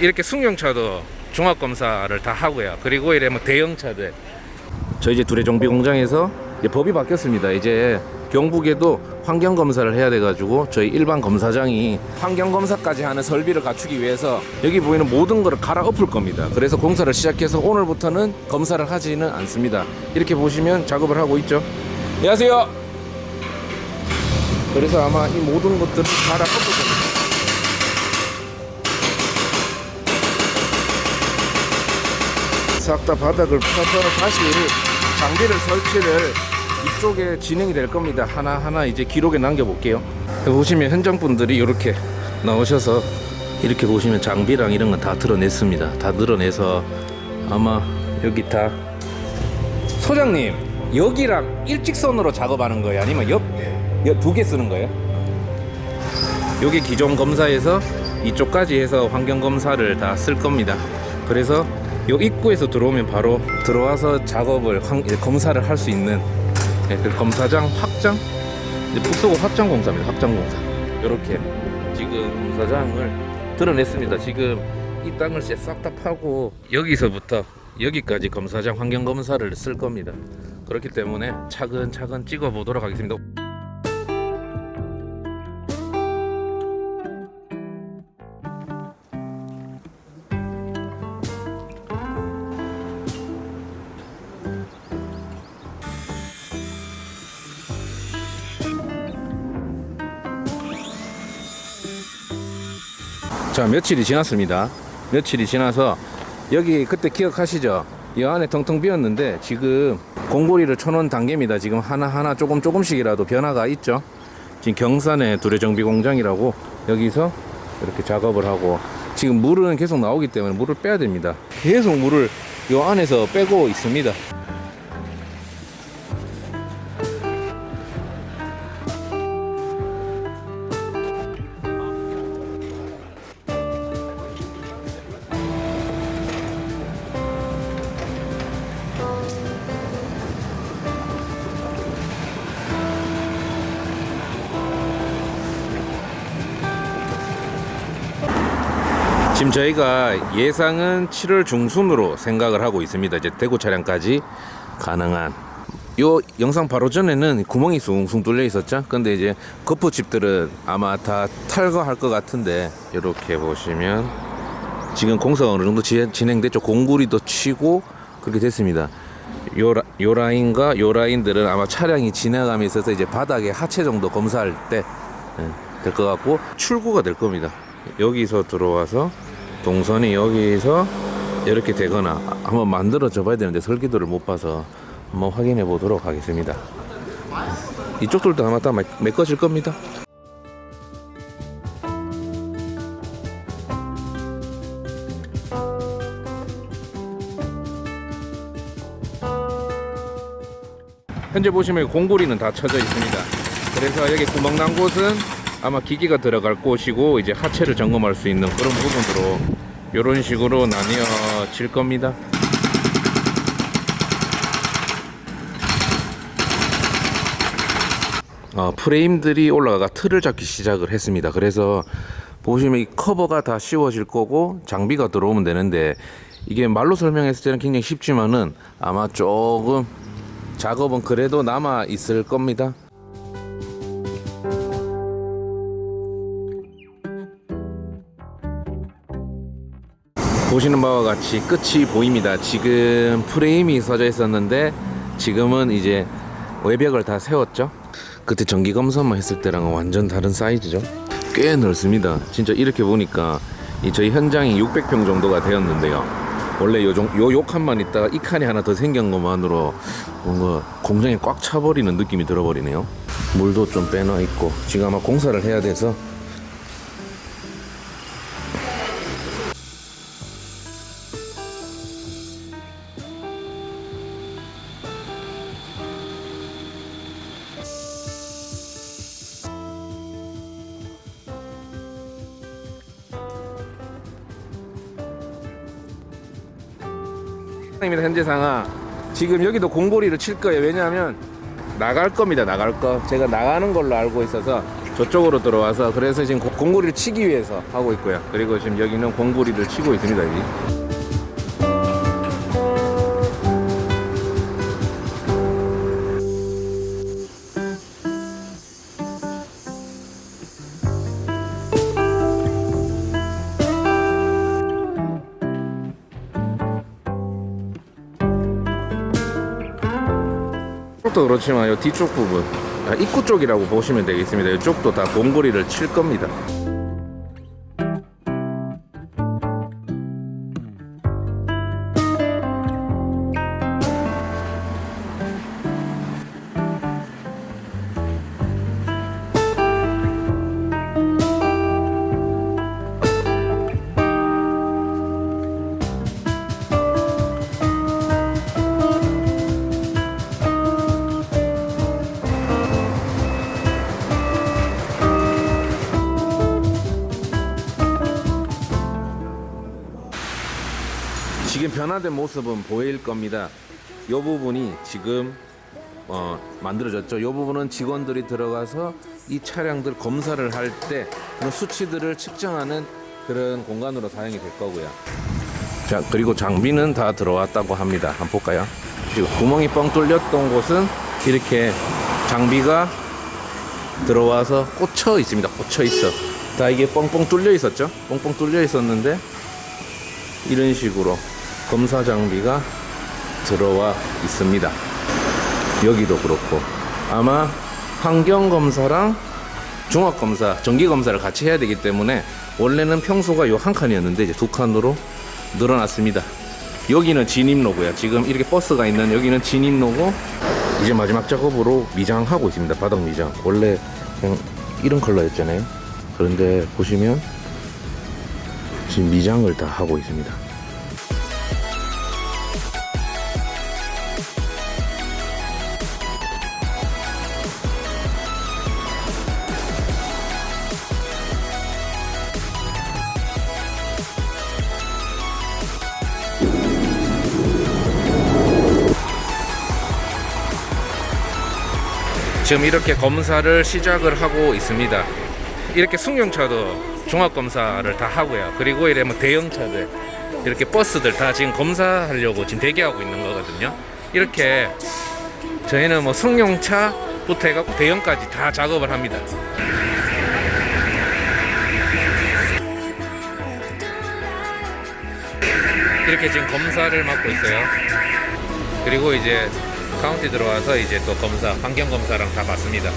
이렇게 승용차도 종합 검사를 다 하고요. 그리고 이래 뭐 대형차들. 저 이제 두레 정비 공장에서 이제 법이 바뀌었습니다. 이제 경북에도 환경 검사를 해야 돼 가지고 저희 일반 검사장이 환경 검사까지 하는 설비를 갖추기 위해서 여기 보이는 모든 거를 갈아 엎을 겁니다. 그래서 공사를 시작해서 오늘부터는 검사를 하지는 않습니다. 이렇게 보시면 작업을 하고 있죠. 안녕하세요. 그래서 아마 이 모든 것들을 갈아 엎을 겁니다. 싹 다 바닥을 파서 다시 장비를 설치를 이쪽에 진행이 될 겁니다. 하나하나 이제 기록에 남겨볼게요. 보시면 현장분들이 이렇게 나오셔서 이렇게 보시면 장비랑 이런 건 다 드러냈습니다. 다 드러내서 아마 여기 다 소장님 여기랑 일직선으로 작업하는 거예요? 아니면 옆두 개 쓰는 거예요? 여기 기존 검사에서 이쪽까지 해서 환경 검사를 다 쓸 겁니다. 그래서 요 입구에서 들어오면 바로 들어와서 작업을 환- 검사를 할 수 있는 예, 그 검사장 확장 이제 북서구 확장 공사입니다. 확장 공사. 이렇게 지금 검사장을 드러냈습니다. 지금 이 땅을 싹다 파고 여기서부터 여기까지 검사장 환경 검사를 쓸 겁니다. 그렇기 때문에 차근차근 찍어 보도록 하겠습니다. 자 며칠이 지났습니다. 며칠이 지나서 여기 그때 기억하시죠? 이 안에 텅텅 비었는데 지금 공고리를 쳐놓은 단계입니다. 지금 하나하나 조금 조금씩이라도 변화가 있죠? 지금 경산의 두레정비 공장이라고 여기서 이렇게 작업을 하고 지금 물은 계속 나오기 때문에 물을 빼야 됩니다. 계속 물을 이 안에서 빼고 있습니다 지금 저희가 예상은 7월 중순으로 생각을 하고 있습니다. 이제 대구 차량까지 가능한. 요 영상 바로 전에는 구멍이 숭숭 뚫려 있었죠. 근데 이제 거푸집들은 아마 다 탈거할 것 같은데 이렇게 보시면 지금 공사가 어느 정도 지- 진행됐죠. 공구리도 치고 그렇게 됐습니다. 요, 라, 요 라인과 요 라인들은 아마 차량이 있어서 이제 바닥에 하체 정도 검사할 때 될 것 같고 출구가 될 겁니다. 여기서 들어와서 동선이 여기서 이렇게 되거나 한번 만들어져 봐야 되는데 설계도를 못 봐서 한번 확인해 보도록 하겠습니다. 이쪽들도 아마 다 매- 메꿔질 겁니다. 현재 보시면 공고리는 다 쳐져 있습니다. 그래서 여기 구멍 난 곳은 아마 기기가 들어갈 곳이고 이제 하체를 점검할 수 있는 그런 부분으로 이런 식으로 나뉘어질 겁니다. 어, 프레임들이 올라가가 틀을 잡기 시작을 했습니다. 그래서 보시면 이 커버가 다 씌워질 거고 장비가 들어오면 되는데 이게 말로 설명했을 때는 굉장히 쉽지만은 아마 조금 작업은 그래도 남아 있을 겁니다. 보시는 바와 같이 끝이 보입니다. 지금 프레임이 서져 있었는데 지금은 이제 외벽을 다 세웠죠. 그때 전기 검사만 했을 때랑은 완전 다른 사이즈죠. 꽤 넓습니다. 진짜 이렇게 보니까 이 저희 현장이 600평 정도가 되었는데요. 원래 요, 정, 요, 요 칸만 있다가 이 칸이 하나 더 생긴 것만으로 뭔가 공장이 꽉 차버리는 느낌이 들어버리네요. 물도 좀 빼놔 있고 지금 아마 공사를 해야 돼서 입니다 현재 상황 지금 여기도 공고리를 칠 거예요 왜냐하면 나갈 겁니다 나갈 거 제가 나가는 걸로 알고 있어서 저쪽으로 들어와서 그래서 지금 고- 공구리를 치기 위해서 하고 있고요. 그리고 지금 여기는 공구리를 치고 있습니다. 여기. 이쪽도 그렇지만 이 뒤쪽 부분 아, 입구 쪽이라고 보시면 되겠습니다. 이쪽도 다 공고리를 칠 겁니다. 지금 변화된 모습은 보일 겁니다. 이 부분이 지금 어, 만들어졌죠. 이 부분은 직원들이 들어가서 이 차량들 검사를 할 때 그런 수치들을 측정하는 그런 공간으로 사용이 될 거고요. 자 그리고 장비는 다 들어왔다고 합니다. 한번 볼까요? 지금 구멍이 뻥 뚫렸던 곳은 이렇게 장비가 들어와서 꽂혀 있습니다. 꽂혀 있어. 다 이게 뻥뻥 뚫려 있었죠? 뻥뻥 뚫려 있었는데 이런 식으로 검사 장비가 들어와 있습니다. 여기도 그렇고 아마 환경 검사랑 종합 검사, 정기 검사를 같이 해야 되기 때문에 원래는 평소가 요 한 칸이었는데 이제 두 칸으로 늘어났습니다. 여기는 진입로고요. 지금 이렇게 버스가 있는 여기는 진입로고 이제 마지막 작업으로 미장하고 있습니다. 바닥 미장. 원래 그냥 이런 컬러였잖아요. 그런데 보시면 지금 미장을 다 하고 있습니다. 지금 이렇게 검사를 시작을 하고 있습니다. 이렇게 승용차도 종합 검사를 다 하고요. 그리고 이래 뭐 대형차들 이렇게 버스들 다 지금 검사하려고 지금 대기하고 있는 거거든요. 이렇게 저희는 뭐 승용차부터 해갖고 대형까지 다 작업을 합니다. 이렇게 지금 검사를 맡고 있어요. 그리고 이제 카운티 들어와서 이제 또 검사, 환경 검사랑 다 받습니다.